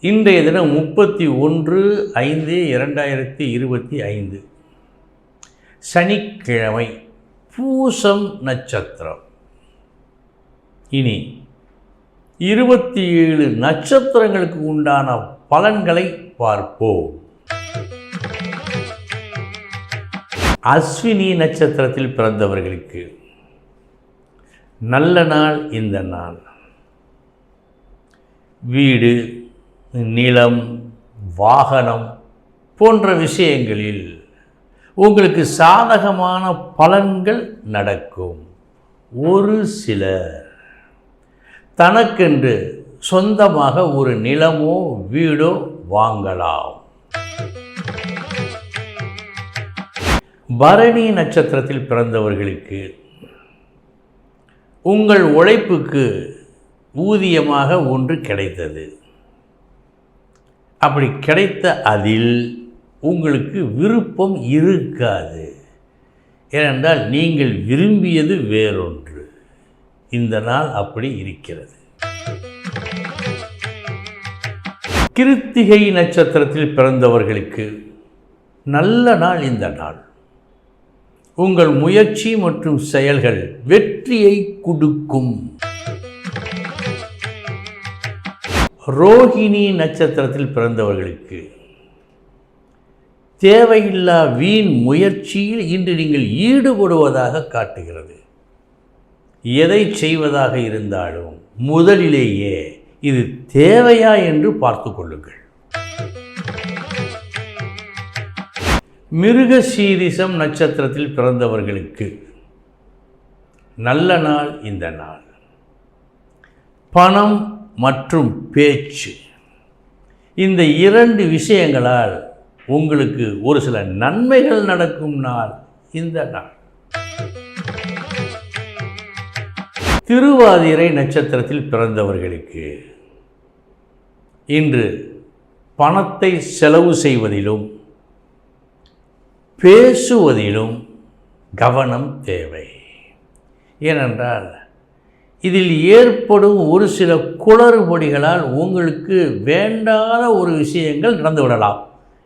இன்றைய தினம் முப்பத்தி ஒன்று ஐந்து இரண்டாயிரத்தி இருபத்தி ஐந்து. சனிக்கிழமை பூசம் நட்சத்திரம். இனி இருபத்தி ஏழு நட்சத்திரங்களுக்கு உண்டான பலன்களை பார்ப்போம். அஸ்வினி நட்சத்திரத்தில் பிறந்தவர்களுக்கு நல்ல நாள் இந்த நாள். வீடு நிலம் வாகனம் போன்ற விஷயங்களில் உங்களுக்கு சாதகமான பலன்கள் நடக்கும். ஒரு சிலர் தனக்கென்று சொந்தமாக ஒரு நிலமோ வீடோ வாங்கலாம். பரணி நட்சத்திரத்தில் பிறந்தவர்களுக்கு உங்கள் உழைப்புக்கு ஊதியமாக ஒன்று கிடைத்தது. அப்படி கிடைத்த அதில் உங்களுக்கு விருப்பம் இருக்காது. ஏனென்றால் நீங்கள் விரும்பியது வேறொன்று. இந்த நாள் அப்படி இருக்கிறது. கிருத்திகை நட்சத்திரத்தில் பிறந்தவர்களுக்கு நல்ல நாள் இந்த நாள். உங்கள் முயற்சி மற்றும் செயல்கள் வெற்றியை கொடுக்கும். ரோஹிணி நட்சத்திரத்தில் பிறந்தவர்களுக்கு. தேவையில்லா வீண் முயற்சியில் இன்று நீங்கள் ஈடுபடுவதாக காட்டுகிறது. எதை செய்வதாக இருந்தாலும் முதலிலேயே இது தேவையா என்று பார்த்து கொள்ளுங்கள். மிருக சீரிசம் நட்சத்திரத்தில் பிறந்தவர்களுக்கு நல்ல நாள் இந்த நாள். பணம் மற்றும் பேச்சு. இந்த இரண்டு விஷயங்களால் உங்களுக்கு ஒரு சில நன்மைகள் நடக்கும் நாள் இந்த நாள். திருவாதிரை நட்சத்திரத்தில் பிறந்தவர்களுக்கு இன்று பணத்தை செலவு செய்வதிலும் பேசுவதிலும் கவனம் தேவை. ஏனென்றால் இதில் ஏற்படும் ஒரு சில குளறுபடிகளால் உங்களுக்கு வேண்டாத ஒரு விஷயங்கள் நடந்துவிடலாம்.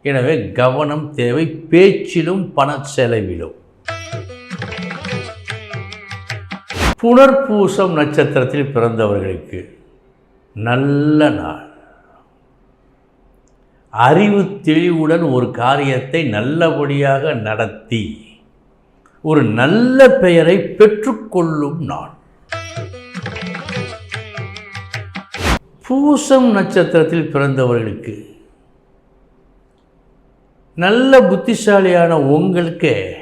எனவே கவனம் தேவை பேச்சிலும் பண செலவிலும் புனர்பூசம் நட்சத்திரத்தில் பிறந்தவர்களுக்கு நல்ல நாள். அறிவு தெளிவுடன் ஒரு காரியத்தை நல்லபடியாக நடத்தி ஒரு நல்ல பெயரை பெற்றுக்கொள்ளும் நாள். பூசம் நட்சத்திரத்தில் பிறந்தவர்களுக்கு நல்ல புத்திசாலியான உங்களுக்கு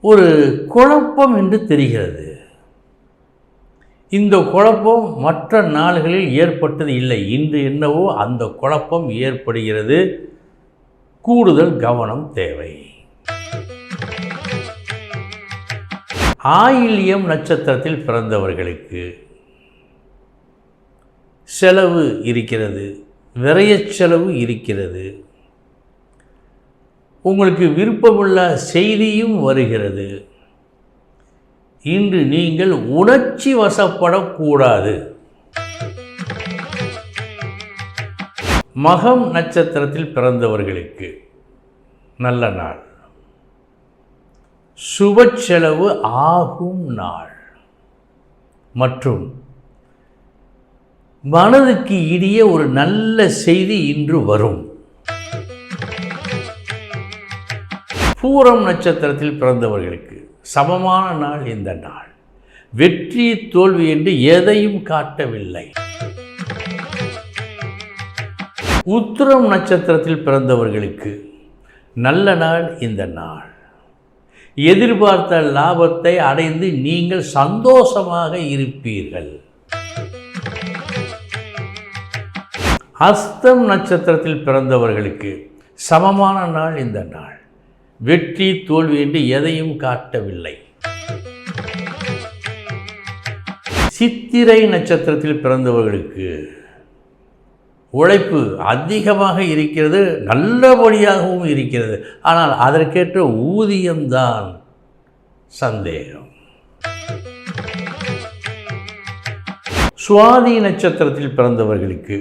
ஒரு குழப்பம் என்று தெரிகிறது. இந்த குழப்பம் மற்ற நாள்களில் ஏற்பட்டது இல்லை. இன்று என்னவோ அந்த குழப்பம் ஏற்படுகிறது. கூடுதல் கவனம் தேவை. ஆயில்யம் நட்சத்திரத்தில் பிறந்தவர்களுக்கு செலவு இருக்கிறது. விரயச் செலவு இருக்கிறது. உங்களுக்கு விருப்பமுள்ள செய்தியும் வருகிறது. இன்று நீங்கள் உணர்ச்சி வசப்படக்கூடாது. மகம் நட்சத்திரத்தில் பிறந்தவர்களுக்கு நல்ல நாள். சுப செலவு ஆகும் நாள். மற்றும் மனதுக்கு இனிய ஒரு நல்ல செய்தி இன்று வரும். பூரம் நட்சத்திரத்தில் பிறந்தவர்களுக்கு சமமான நாள் இந்த நாள். வெற்றி தோல்வி என்று எதையும் காட்டவில்லை. உத்திரம் நட்சத்திரத்தில் பிறந்தவர்களுக்கு நல்ல நாள் இந்த நாள். எதிர்பார்த்த லாபத்தை அடைந்து நீங்கள் சந்தோஷமாக இருப்பீர்கள். ஹஸ்தம் நட்சத்திரத்தில் பிறந்தவர்களுக்கு சமமான நாள் இந்த நாள். வெற்றி தோல்வி என்று எதையும் காட்டவில்லை. சித்திரை நட்சத்திரத்தில் பிறந்தவர்களுக்கு உழைப்பு அதிகமாக இருக்கிறது நல்லபடியாகவும் இருக்கிறது. ஆனால் அதற்கேற்ற ஊதியம்தான் சந்தேகம். சுவாதி நட்சத்திரத்தில் பிறந்தவர்களுக்கு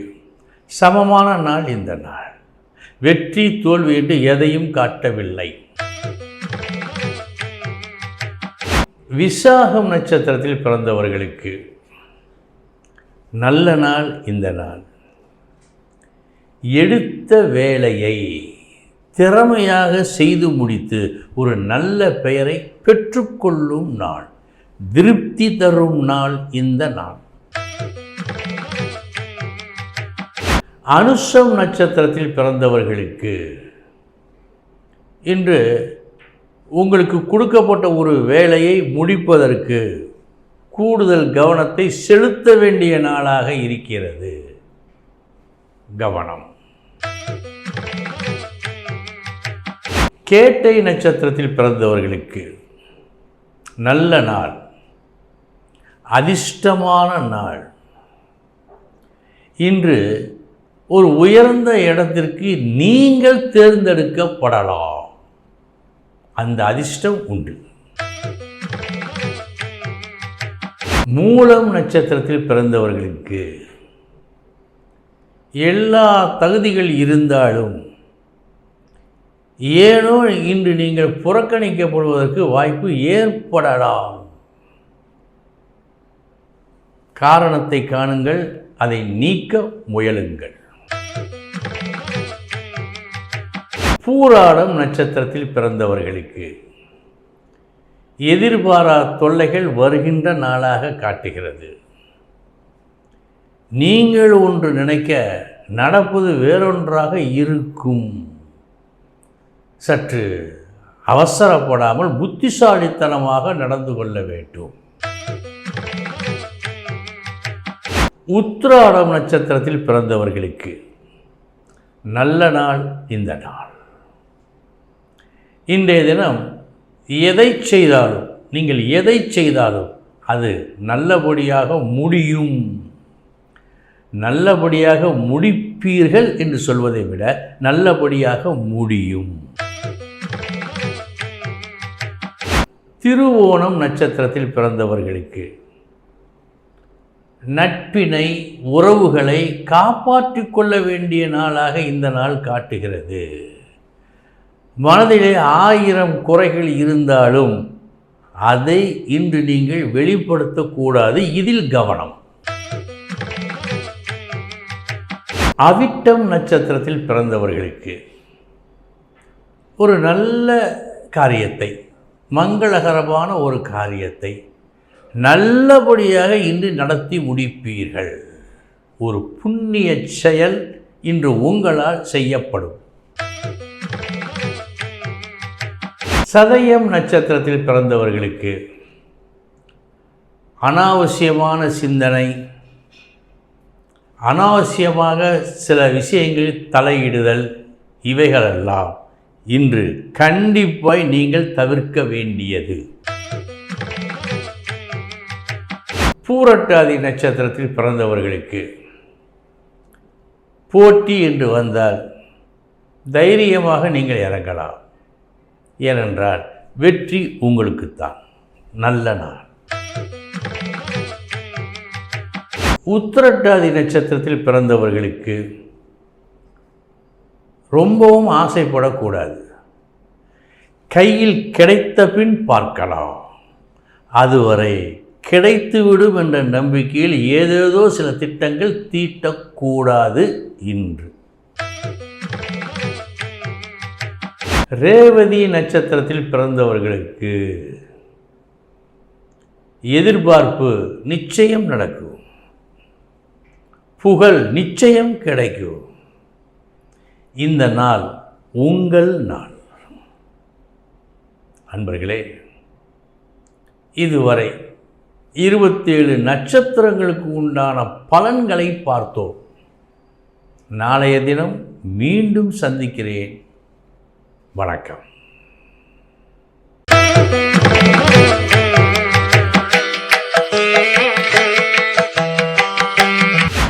சமமான நாள் இந்த நாள். வெற்றி தோல்வி என்று எதையும் காட்டவில்லை. விசாகம் நட்சத்திரத்தில் பிறந்தவர்களுக்கு நல்ல நாள் இந்த நாள். எடுத்த வேலையை திறமையாக செய்து முடித்து ஒரு நல்ல பெயரை பெற்றுக்கொள்ளும் நாள். திருப்தி தரும் நாள் இந்த நாள். அனுஷம் நட்சத்திரத்தில் பிறந்தவர்களுக்கு இன்று உங்களுக்கு கொடுக்கப்பட்ட ஒரு வேலையை முடிப்பதற்கு கூடுதல் கவனத்தை செலுத்த வேண்டிய நாளாக இருக்கிறது. கவனம். கேட்டை நட்சத்திரத்தில் பிறந்தவர்களுக்கு நல்ல நாள் அதிர்ஷ்டமான நாள். இன்று ஒரு உயர்ந்த இடத்திற்கு நீங்கள் தேர்ந்தெடுக்கப்படலாம். அந்த அதிர்ஷ்டம் உண்டு. மூலம் நட்சத்திரத்தில் பிறந்தவர்களுக்கு எல்லா தகுதிகள் இருந்தாலும் ஏனோ இன்று நீங்கள் புறக்கணிக்கப்படுவதற்கு வாய்ப்பு ஏற்படலாம். காரணத்தை காணுங்கள் அதை நீக்க முயலுங்கள். பூராடம் நட்சத்திரத்தில் பிறந்தவர்களுக்கு எதிர்பாரா தொல்லைகள் வருகின்ற நாளாக காட்டுகிறது. நீங்கள் ஒன்று நினைக்க நடப்பது வேறொன்றாக இருக்கும். சற்று அவசரப்படாமல் புத்திசாலித்தனமாக நடந்து கொள்ள வேண்டும். உத்திராடம் நட்சத்திரத்தில் பிறந்தவர்களுக்கு நல்ல நாள் இந்த நாள். இன்றைய தினம் எதை செய்தாலும் நீங்கள் எதை செய்தாலும் அது நல்லபடியாக முடியும். நல்லபடியாக முடிப்பீர்கள் என்று சொல்வதை விட நல்லபடியாக முடியும். திருவோணம் நட்சத்திரத்தில் பிறந்தவர்களுக்கு நட்பினை உறவுகளை காப்பாற்றிக் கொள்ள வேண்டிய நாளாக இந்த நாள் காட்டுகிறது. மனதிலே ஆயிரம் குறைகள் இருந்தாலும் அதை இன்று நீங்கள் வெளிப்படுத்தக்கூடாது இதில் கவனம். அவிட்டம் நட்சத்திரத்தில் பிறந்தவர்களுக்கு ஒரு நல்ல காரியத்தை மங்களகரமான ஒரு காரியத்தை நல்லபடியாக இன்று நடத்தி முடிப்பீர்கள். ஒரு புண்ணிய செயல் இன்று உங்களால் செய்யப்படும். சதயம் நட்சத்திரத்தில் பிறந்தவர்களுக்கு அனாவசியமான சிந்தனை அனாவசியமாக சில விஷயங்களில் தலையிடுதல் இவைகளெல்லாம் இன்று கண்டிப்பாய் நீங்கள் தவிர்க்க வேண்டியது. பூரட்டாதி நட்சத்திரத்தில் பிறந்தவர்களுக்கு போட்டி என்று வந்தால் தைரியமாக நீங்கள் இறங்கலாம். ஏனென்றால் வெற்றி உங்களுக்குத்தான். நல்ல நாள். உத்திரட்டாதி நட்சத்திரத்தில் பிறந்தவர்களுக்கு ரொம்பவும் ஆசைப்படக்கூடாது. கையில் கிடைத்த பின் பார்க்கலாம். அதுவரை கிடைத்துவிடும் என்ற நம்பிக்கையில் ஏதேதோ சில திட்டங்கள் தீட்டக்கூடாது இன்று. ரேவதி நட்சத்திரத்தில் பிறந்தவர்களுக்கு எதிர்பார்ப்பு நிச்சயம் நடக்கும். புகழ் நிச்சயம் கிடைக்கும். இந்த நாள் உங்கள் நாள். அன்பர்களே இதுவரை இருபத்தேழு நட்சத்திரங்களுக்கு உண்டான பலன்களை பார்த்தோம். நாளைய தினம் மீண்டும் சந்திக்கிறேன். வணக்கம்.